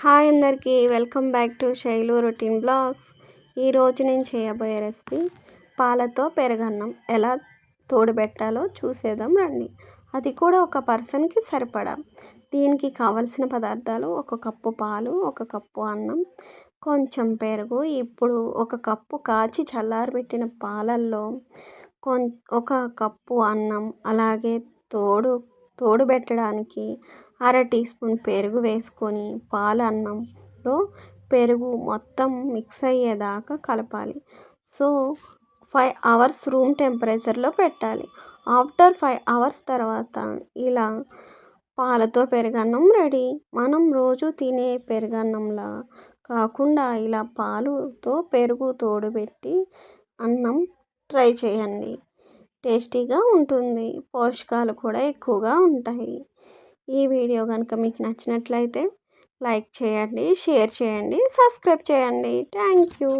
Hi అందరికీ welcome back to Shailu routine blogs. ఈరోజు నేను చేయబోయే రెసిపీ పాలతో పెరగన్నం. ఎలా తోడుబెట్టాలో చూసేద్దాం రండి. అది కూడా ఒక పర్సన్కి సరిపడా. దీనికి కావలసిన పదార్థాలు ఒక కప్పు పాలు ఒక కప్పు అన్నం కొంచెం పెరుగు. ఇప్పుడు ఒక కప్పు కాచి చల్లారబెట్టిన పాలల్లో కొం ఒక కప్పు అన్నం అలాగే తోడు తోడుబెట్టడానికి అర టీ స్పూన్ పెరుగు వేసుకొని పాల అన్నంలో పెరుగు మొత్తం మిక్స్ అయ్యేదాకా కలపాలి. సో ఫైవ్ అవర్స్ రూమ్ టెంపరేచర్లో పెట్టాలి. ఆఫ్టర్ ఫైవ్ అవర్స్ తర్వాత ఇలా పాలతో పెరుగన్నం రెడీ. మనం రోజు తినే పెరుగన్నంలా కాకుండా ఇలా పాలుతో పెరుగు తోడుబెట్టి అన్నం ట్రై చేయండి. టేస్టీగా ఉంటుంది. పోషకాలు కూడా ఎక్కువగా ఉంటాయి. ఈ వీడియో కనుక మీకు నచ్చినట్లయితే లైక్ చేయండి షేర్ చేయండి సబ్స్క్రైబ్ చేయండి. Thank you.